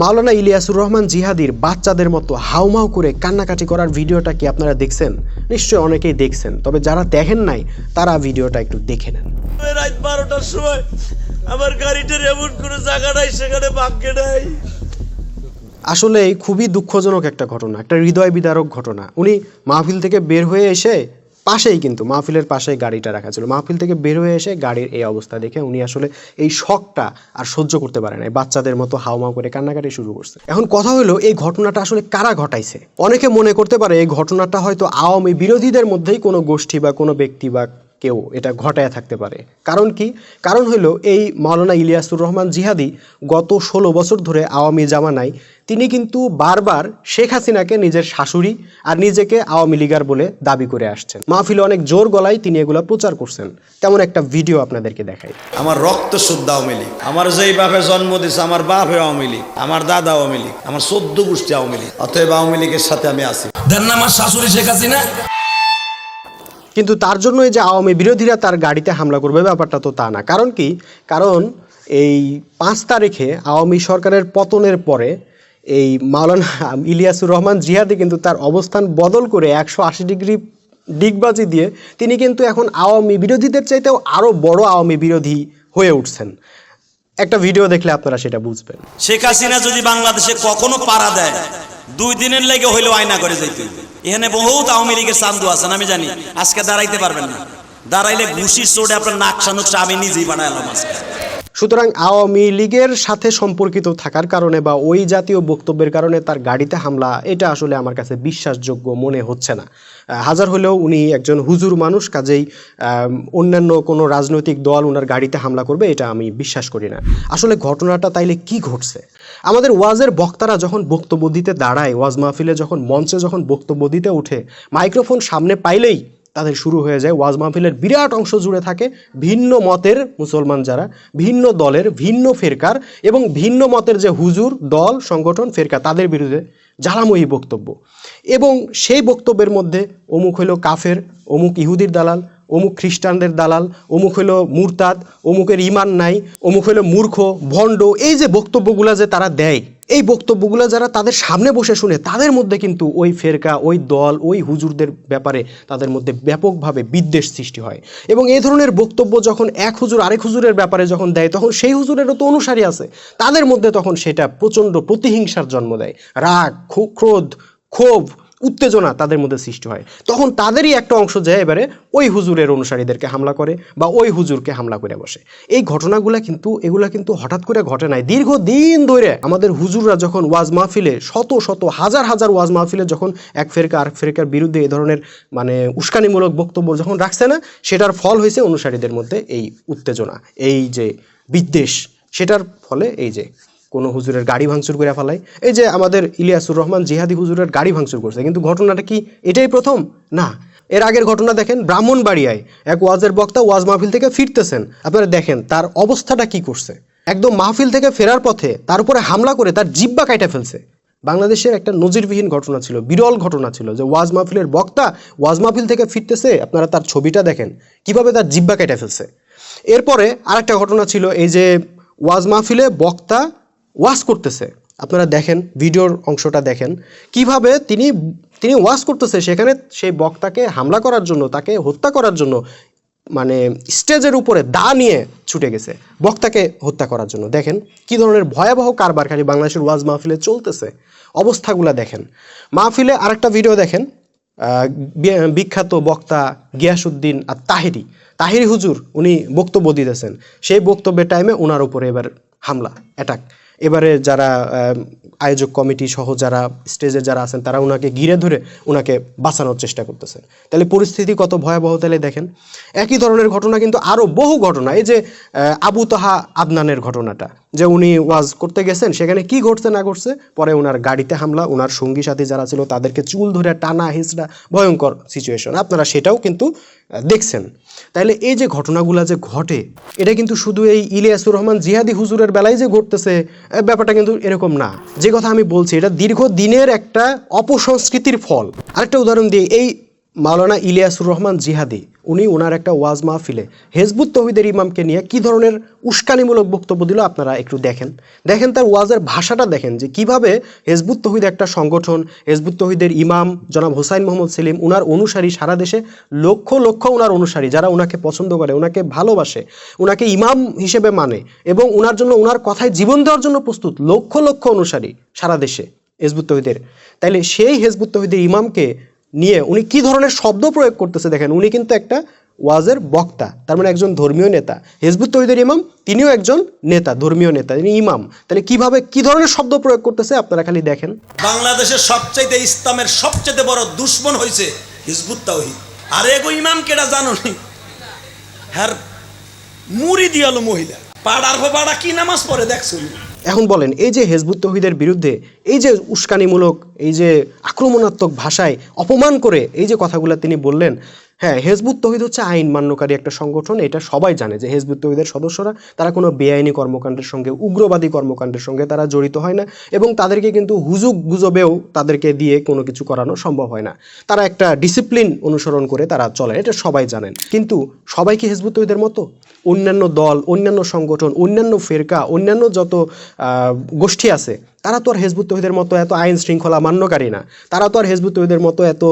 মাওলানা ইলিয়াসুর রহমান জিহাদির বাচ্চাদের মতো হাউমাউ করে কান্নাকাটি করার ভিডিওটা কি আপনারা দেখছেন? নিশ্চয়ই অনেকেই দেখছেন তবে যারা দেখেন নাই তারা ভিডিওটা একটু দেখে নেন। রাত বারোটার সময় আমার গাড়িটার এমন কোনো জায়গা নাই সেখানে ভাগ্যে নাই। আসলে খুবই দুঃখজনক একটা ঘটনা একটা হৃদয় বিদারক ঘটনা। উনি মাহফিল থেকে বের হয়ে এসে পাশেই কিন্তু, মাহফিলের পাশেই গাড়িটা রাখা ছিল। মাহফিল থেকে বের হয়ে এসে গাড়ির এই অবস্থা দেখে উনি আসলে এই শখটা আর সহ্য করতে পারে না বাচ্চাদের মতো হাওমাও করে কান্নাকাটি শুরু করছে। এখন কথা হলো, এই ঘটনাটা আসলে কারা ঘটাইছে? অনেকে মনে করতে পারে, এই ঘটনাটা হয়তো আওয়ামী বিরোধীদের মধ্যেই কোনো গোষ্ঠী বা কোনো ব্যক্তি বা কেউ এটা ঘটায় থাকতে পারে। কারণ কি? কারণ হলো এই মাওলানা ইলিয়াসুর রহমান জিহাদি গত ষোলো বছর ধরে আওয়ামী জামানায় তিনি কিন্তু বারবার শেখ হাসিনাকে নিজের শাশুড়ি আর নিজেকে আওয়ামী লীগার বলে দাবি করে আসছেন। মাহফিলে অনেক জোর গলায় তিনি এগুলো প্রচার করছেন। তেমন একটা ভিডিও আপনাদেরকে দেখাই। আমার রক্ত শুদ্ধ আওয়ামী লীগ। আমার যেই বাপে জন্ম দিছে আমার বাপ আওয়ামী লীগ। আমার দাদা আওয়ামী লীগ। আমার চোদ্দ গোষ্ঠী আওয়ামী লীগ। অতএব আওয়ামী লীগের সাথে আমি আছি। দেন আমার শাশুড়ি শেখ হাসিনা। কিন্তু তার জন্য এই যে আওয়ামী বিরোধীরা তার গাড়িতে হামলা করবে ব্যাপারটা তো তা না। কারণ কি? কারণ এই পাঁচ তারিখে আওয়ামী সরকারের পতনের পরে এই মাওলানা ইলিয়াসুর রহমান জিহাদি কিন্তু তার অবস্থান বদল করে একশো আশি ডিগ্রি ডিগবাজি দিয়ে তিনি কিন্তু এখন আওয়ামী বিরোধীদের চাইতেও আরও বড় আওয়ামী বিরোধী হয়ে উঠছেন। একটা ভিডিও দেখলে আপনারা সেটা বুঝবেন। শেখ হাসিনা যদি বাংলাদেশে কখনো পাড়া দেয়, দুই দিনের লেগে হইলেও আয়না করে যাইতে। এখানে বহুত আওয়ামী লীগের চান্দু আছেন আমি জানি। আজকে দাঁড়াইতে পারবেন না। দাঁড়াইলে ঘুষির চোটে আপনার নাকশা নুকশা আমি নিজেই বানাইলাম আজকে। সুতরাং আওয়ামী লীগের সাথে সম্পর্কিত থাকার কারণে বা ওই জাতীয় বক্তব্যের কারণে তার গাড়িতে হামলা, এটা আসলে আমার কাছে বিশ্বাসযোগ্য মনে হচ্ছে না। হাজার হলেও উনি একজন হুজুর মানুষ, কাজেই অন্যান্য কোনো রাজনৈতিক দল ওনার গাড়িতে হামলা করবে, এটা আমি বিশ্বাস করি না। আসলে ঘটনাটা তাইলে কি ঘটছে? আমাদের ওয়াজের বক্তারা যখন বক্তব্য দিতে দাঁড়ায়, ওয়াজ মাহফিলে যখন মঞ্চে যখন বক্তব্য দিতে ওঠে, মাইক্রোফোন সামনে পাইলেই তাদের শুরু হয়ে যায় ওয়াজ মাহফিলের বিরাট অংশ জুড়ে থাকে ভিন্ন মতের মুসলমান যারা, ভিন্ন দলের, ভিন্ন ফেরকার এবং ভিন্ন মতের যে হুজুর, দল, সংগঠন, ফেরকা, তাদের বিরুদ্ধে জ্বালাময়ী বক্তব্য। এবং সেই বক্তব্যের মধ্যে অমুক হইল কাফের, অমুক ইহুদির দালাল অমুক খ্রিস্টানদের দালাল, অমুক হইল মুরতাদ, অমুকের ইমান নাই, অমুক হইল মূর্খ, ভণ্ড, এই যে বক্তব্যগুলো যে তারা দেয়, এই বক্তব্যগুলো যারা তাদের সামনে বসে শুনে, তাদের মধ্যে কিন্তু ওই ফেরকা, ওই দল, ওই হুজুরদের ব্যাপারে তাদের মধ্যে ব্যাপকভাবে বিদ্বেষ সৃষ্টি হয়। এবং এই ধরনের বক্তব্য যখন এক হুজুর আরেক হুজুরের ব্যাপারে যখন দেয়, তখন সেই হুজুরেরও তো অনুসারী আছে। তাদের মধ্যে তখন সেটা প্রচণ্ড প্রতিহিংসার জন্ম দেয়। রাগ ক্রোধ, ক্ষোভ উত্তেজনা তাদের মধ্যে সৃষ্টি হয়। তখন তাদেরই একটা অংশ যায় এবারে ওই হুজুরের অনুসারীদেরকে হামলা করে বা ওই হুজুরকে হামলা করে বসে। এই ঘটনাগুলো কিন্তু, এগুলা কিন্তু হঠাৎ করে ঘটে নাই। দীর্ঘদিন ধরে আমাদের হুজুররা যখন ওয়াজ মাহফিলে, শত শত, হাজার হাজার ওয়াজ মাহফিলে যখন এক ফেরকা আর ফেরকার বিরুদ্ধে এই ধরনের মানে উস্কানিমূলক বক্তব্য যখন রাখছে না, সেটার ফল হয়েছে অনুসারীদের মধ্যে এই উত্তেজনা, এই যে বিদ্বেষ, সেটার ফলে এই যে কোনো হুজুরের গাড়ি ভাঙচুর করে ফেলায়। এই যে আমাদের ইলিয়াসুর রহমান জিহাদি হুজুরের গাড়ি ভাঙচুর করছে, কিন্তু ঘটনাটা কি এটাই প্রথম? না। এর আগের ঘটনা দেখেন, ব্রাহ্মণবাড়িয়ায় এক ওয়াজের বক্তা ওয়াজ মাহফিল থেকে ফিরতেছেন। আপনারা দেখেন, তার অবস্থাটা কি করছে। একদম মাহফিল থেকে ফেরার পথে তার উপরে হামলা করে তার জিব্বা কাইটা ফেলছে। বাংলাদেশের একটা নজিরবিহীন ঘটনা ছিল, বিরল ঘটনা ছিল, যে ওয়াজ মাহফিলের বক্তা ওয়াজ মাহফিল থেকে ফিরতেছে। আপনারা তার ছবিটা দেখেন, কীভাবে তার জিব্বা কেটে ফেলছে। এরপরে আরেকটা ঘটনা ছিল, এই যে ওয়াজ মাহফিলে বক্তা ওয়াজ করতেছে। আপনারা দেখেন, ভিডিওর অংশটা দেখেন। কীভাবে তিনি তিনি ওয়াজ করতেছে, সেখানে সেই বক্তাকে হামলা করার জন্য, তাকে হত্যা করার জন্য মানে স্টেজের উপরে দা নিয়ে ছুটে গেছে, বক্তাকে হত্যা করার জন্য। দেখেন, কি ধরনের ভয়াবহ কারবারখানি বাংলাদেশের ওয়াজ মাহফিলে চলতেছে। অবস্থাগুলা দেখেন। মাহফিলে আরেকটা ভিডিও দেখেন বিখ্যাত বক্তা গিয়াসুদ্দিন আর তাহিরি তাহিরি হুজুর, উনি বক্তব্য দিতেছেন। সেই বক্তব্যের টাইমে ওনার উপরে এবার হামলা অ্যাটাক এবারে যারা আয়োজক কমিটি সহ যারা স্টেজে যারা আছেন, তারা ওনাকে ঘিরে ধরে ওনাকে বাঁচানোর চেষ্টা করতেছেন। তাহলে পরিস্থিতি কত ভয়াবহ তাহলে দেখেন? একই ধরনের ঘটনা কিন্তু আরও বহু ঘটনা। এই যে আবু তাহা আদনানের ঘটনাটা, যে উনি ওয়াজ করতে গেছেন, সেখানে কি ঘটছে না ঘটছে? পরে ওনার গাড়িতে হামলা ওনার সঙ্গী সাথী যারা ছিল, তাদেরকে চুল ধরে টানা হিঁচড়া ভয়ঙ্কর সিচুয়েশন আপনারা সেটাও কিন্তু দেখছেন। তাহলে এই যে ঘটনাগুলো যে ঘটে, এটা কিন্তু শুধু এই ইলিয়াসুর রহমান জিহাদি হুজুরের বেলায় যে ঘটতেছে ব্যাপারটা কিন্তু এরকম না। যে কথা আমি বলছি, এটা দীর্ঘ দিনের একটা অপসংস্কৃতির ফল। আরেকটা উদাহরণ দিয়ে, এই মাওলানা ইলিয়াসুর রহমান জিহাদি, উনি ওনার একটা ওয়াজ মাহফিলে হেজবুত তহিদের ইমামকে নিয়ে কি ধরনের উস্কানিমূলক বক্তব্য দিল আপনারা একটু দেখেন। দেখেন তার ওয়াজের ভাষাটা দেখেন যে কীভাবে হেজবুত তহিদ একটা সংগঠন, হেজবুত তহিদের ইমাম জনাব হোসাইন মোহাম্মদ সেলিম উনার অনুসারী সারা দেশে, লক্ষ লক্ষ ওনার অনুসারী যারা ওনাকে পছন্দ করে ওনাকে ভালোবাসে ওনাকে ইমাম হিসেবে মানে এবং ওনার জন্য ওনার কথায় জীবন দেওয়ার জন্য প্রস্তুত, লক্ষ লক্ষ অনুসারী সারা দেশে হেজবুত তহিদের। তাইলে সেই হেজবুত তহিদের ইমামকে নিয়ে উনি কি ধরনের শব্দ প্রয়োগ করতেছে দেখেন, উনি কিন্তু একটা ওয়াজের বক্তা, তার মানে একজন ধর্মীয় নেতা। হেজবুত তহিদের ইমাম, তিনিও একজন নেতা, ধর্মীয় নেতা, তিনি ইমাম। তাহলে কীভাবে কি ধরনের শব্দ প্রয়োগ করতেছে আপনারা খালি দেখেন। বাংলাদেশের সবচাইতে ইসলামের সবচাইতে বড় দুশ্মন হয়েছে হিজবুত তাওহিদ। আর এগো ইমাম কেটা জানো নি? হ্যার মুড়ি দিয়ালো মহিলা। পাড়ার পাড়া কি নামাজ পড়ে দেখছ? এখন বলেন, এই যে হেজবুত তহিদের বিরুদ্ধে এই যে উস্কানিমূলক, এই যে আক্রমণাত্মক ভাষায় অপমান করে এই যে কথাগুলো তিনি বললেন হ্যাঁ হেজবুত তহিদ হচ্ছে আইন মান্যকারী একটা সংগঠন, এটা সবাই জানে যে হেজবুত তহিদের সদস্যরা, তারা কোনো বেআইনি কর্মকাণ্ডের সঙ্গে, উগ্রবাদী কর্মকাণ্ডের সঙ্গে তারা জড়িত হয় না এবং তাদেরকে কিন্তু হুজুগ গুজবেও তাদেরকে দিয়ে কোনো কিছু করানো সম্ভব হয় না। তারা একটা ডিসিপ্লিন অনুসরণ করে তারা চলে, এটা সবাই জানেন। কিন্তু সবাই কি হেজবুত তহিদের মতো? অন্যান্য দল, অন্যান্য সংগঠন, অন্যান্য ফেরকা, অন্যান্য যত গোষ্ঠী আছে, তারা তো আর হেজবুত তহিদের মতো এত আইন শৃঙ্খলা মান্যকারী না। তারা তো আর হেজবুত তহিদের মতো এত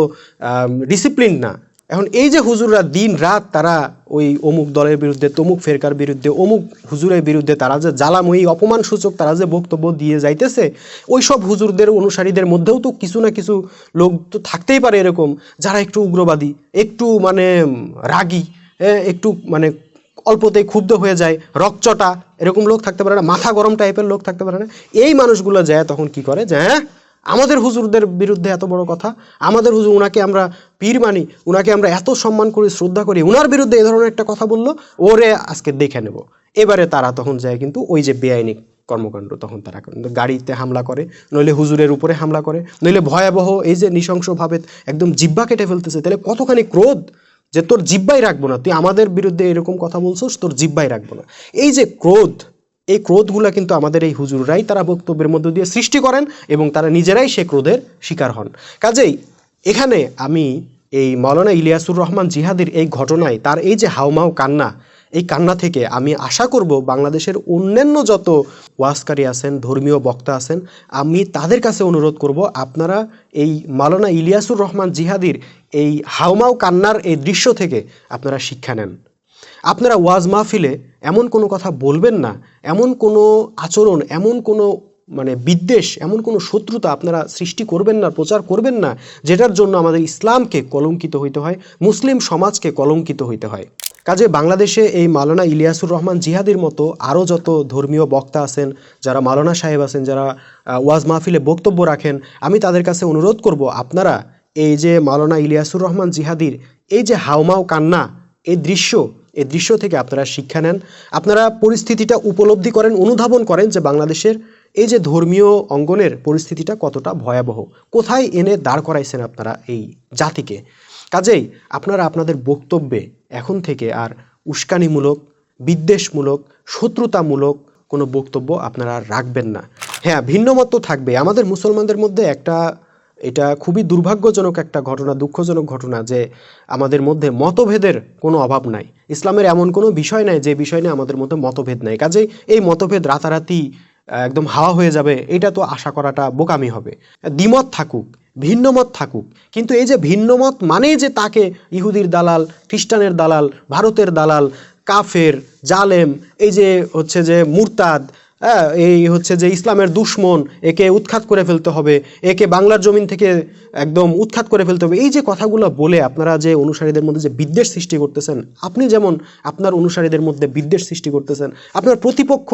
ডিসিপ্লিন না। এখন এই যে হুজুররা দিন রাত তারা ওই অমুক দলের বিরুদ্ধে, তমুক ফেরকার বিরুদ্ধে, অমুক হুজুরের বিরুদ্ধে তারা যে জ্বালাময়ী অপমানসূচক তারা যে বক্তব্য দিয়ে যাইতেছে ওই সব হুজুরদের, অনুসারীদের মধ্যেও তো কিছু না কিছু লোক তো থাকতেই পারে এরকম, যারা একটু উগ্রবাদী, একটু মানে রাগী একটু মানে অল্পতেই ক্ষুব্ধ হয়ে যায়, রকচটা, এরকম লোক থাকতে পারে না, মাথা গরম টাইপের লোক থাকতে পারে না। এই মানুষগুলো যায় তখন কি করে? যে হ্যাঁ আমাদের হুজুরদের বিরুদ্ধে এত বড় কথা, আমাদের হুজুর উনাকে আমরা পীর মানি, উনাকে আমরা এত সম্মান করি, শ্রদ্ধা করি, উনার বিরুদ্ধে এ ধরনের একটা কথা বলল, ওরে আজকে দেখে নেব। এবারে তারা তখন যায় কিন্তু ওই যে বেআইনি কর্মকাণ্ড তখন তারা গাড়িতে হামলা করে, নইলে হুজুরের উপরে হামলা করে, নইলে ভয়াবহ এই যে নৃশংসভাবে একদম জিব্বা কেটে ফেলতেছে, তাহলে কতখানি ক্রোধ যে তোর জিব্বাই রাখব না, তুই আমাদের বিরুদ্ধে এরকম কথা বলছোস, তোর জিব্বাই রাখব না। এই যে ক্রোধ এই ক্রোধগুলা কিন্তু আমাদের এই হুজুররাই তারা বক্তব্যের মধ্য দিয়ে সৃষ্টি করেন এবং তারা নিজেরাই সে ক্রোধের শিকার হন। কাজেই এখানে আমি এই মৌলানা ইলিয়াসুর রহমান জিহাদির এই ঘটনায় তার এই যে হাউমাউ কান্না, এই কান্না থেকে আমি আশা করব বাংলাদেশের অন্যান্য যত ওয়াসকারী আছেন, ধর্মীয় বক্তা আছেন, আমি তাদের কাছে অনুরোধ করব আপনারা এই মালানা ইলিয়াসুর রহমান জিহাদির এই হাউমাউ কান্নার এই দৃশ্য থেকে আপনারা শিক্ষা নেন। আপনারা ওয়াজ মাহফিলে এমন কোনো কথা বলবেন না, এমন কোনো আচরণ, এমন কোনো মানে বিদ্বেষ, এমন কোনো শত্রুতা আপনারা সৃষ্টি করবেন না, প্রচার করবেন না, যেটার জন্য আমাদের ইসলামকে কলঙ্কিত হইতে হয়, মুসলিম সমাজকে কলঙ্কিত হইতে হয়। কাজে বাংলাদেশে এই মাওলানা ইলিয়াসুর রহমান জিহাদির মতো আরও যত ধর্মীয় বক্তা আছেন, যারা মাওলানা সাহেব আছেন, যারা ওয়াজ মাহফিলে বক্তব্য রাখেন, আমি তাদের কাছে অনুরোধ করব, আপনারা এই যে মাওলানা ইলিয়াসুর রহমান জিহাদির এই যে হাউমাউ কান্না, এই দৃশ্য এই দৃশ্য থেকে আপনারা শিক্ষা নেন। আপনারা পরিস্থিতিটা উপলব্ধি করেন, অনুধাবন করেন যে বাংলাদেশের এই যে ধর্মীয় অঙ্গনের পরিস্থিতিটা কতটা ভয়াবহ। কোথায় এনে দাঁড় করাইছেন আপনারা এই জাতিকে? কাজেই আপনারা আপনাদের বক্তব্যে এখন থেকে আর উস্কানিমূলক, বিদ্বেষমূলক, শত্রুতামূলক কোনো বক্তব্য আপনারা রাখবেন না। হ্যাঁ ভিন্নমত থাকবে। আমাদের মুসলমানদের মধ্যে একটা এটা খুবই দুর্ভাগ্যজনক একটা ঘটনা, দুঃখজনক ঘটনা যে আমাদের মধ্যে মতভেদের কোনো অভাব নাই। ইসলামের এমন কোনো বিষয় নাই যে বিষয় নিয়ে আমাদের মধ্যে মতভেদ নাই। কাজেই এই মতভেদ রাতারাতি একদম হাওয়া হয়ে যাবে, এটা তো আশা করাটা বোকামি হবে। দ্বিমত থাকুক, ভিন্নমত থাকুক, কিন্তু এই যে ভিন্নমত মানেই যে তাকে ইহুদির দালাল, খ্রিস্টানের দালাল, ভারতের দালাল, কাফের, জালেম, এই যে হচ্ছে যে মুরতাদ হ্যাঁ এই হচ্ছে যে ইসলামের দুশ্মন একে উৎখাত করে ফেলতে হবে, একে বাংলার জমিন থেকে একদম উৎখাত করে ফেলতে হবে। এই যে কথাগুলো বলে আপনারা যে অনুসারীদের মধ্যে যে বিদ্বেষ সৃষ্টি করতেছেন, আপনি যেমন আপনার অনুসারীদের মধ্যে বিদ্বেষ সৃষ্টি করতেছেন, আপনার প্রতিপক্ষ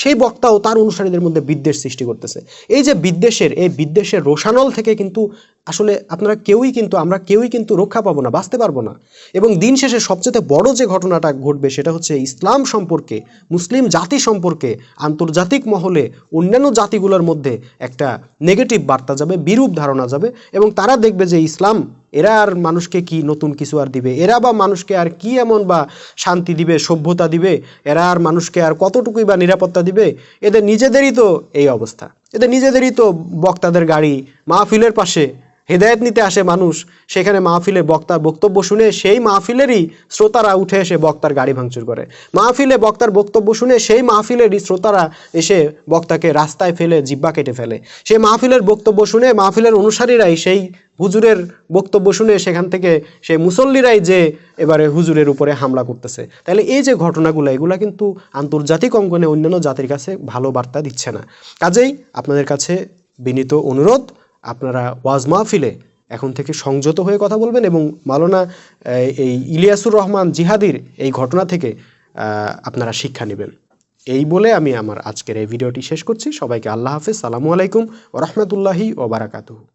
সেই বক্তাও তার অনুসারীদের মধ্যে বিদ্বেষ সৃষ্টি করতেছে। এই যে বিদ্বেষের, এই বিদ্বেষের রোষানল থেকে কিন্তু আসলে আপনারা কেউই কিন্তু, আমরা কেউই কিন্তু রক্ষা পাবো না, বাঁচতে পারব না। এবং দিন শেষে সবচেয়ে বড় যে ঘটনাটা ঘটবে সেটা হচ্ছে ইসলাম সম্পর্কে, মুসলিম জাতি সম্পর্কে আন্তর্জাতিক মহলে অন্যান্য জাতিগুলোর মধ্যে একটা নেগেটিভ বার্তা যাবে, বিরূপ ধারণা যাবে এবং তারা দেখবে যে ইসলাম, এরা আর মানুষকে কি নতুন কিছু আর দিবে? এরা বা মানুষকে আর কি এমন বা শান্তি দিবে, সভ্যতা দিবে? এরা আর মানুষকে আর কতটুকুই বা নিরাপত্তা দিবে? এদের নিজেদেরই তো এই অবস্থা। এদের নিজেদেরই তো বক্তাদের গাড়ি মাহফিলের পাশে হেদায়েত নিতে আসে মানুষ, সেখানে মাহফিলে বক্তার বক্তব্য শুনে সেই মাহফিলেরই শ্রোতারা উঠে এসে বক্তার গাড়ি ভাঙচুর করে। মাহফিলে বক্তার বক্তব্য শুনে সেই মাহফিলেরই শ্রোতারা এসে বক্তাকে রাস্তায় ফেলে জিব্বা কেটে ফেলে। সেই মাহফিলের বক্তব্য শুনে, মাহফিলের অনুসারীরাই সেই হুজুরের বক্তব্য শুনে সেখান থেকে সেই মুসল্লিরাই যে এবারে হুজুরের উপরে হামলা করতেছে। তাহলে এই যে ঘটনাগুলো, এগুলা কিন্তু আন্তর্জাতিক অঙ্গনে অন্যান্য জাতির কাছে ভালো বার্তা দিচ্ছে না। কাজেই আপনাদের কাছে বিনীত অনুরোধ আপনারা ওয়াজ মাহফিলে এখন থেকে সংযত হয়ে কথা বলবেন এবং মালনা এই ইলিয়াসুর রহমান জিহাদির এই ঘটনা থেকে আপনারা শিক্ষা নেবেন। এই বলে আমি আমার আজকের এই ভিডিওটি শেষ করছি। সবাইকে আল্লাহ হাফেজ। সালামু আলাইকুম ও রহমতুল্লাহি ওবারাকাতুহু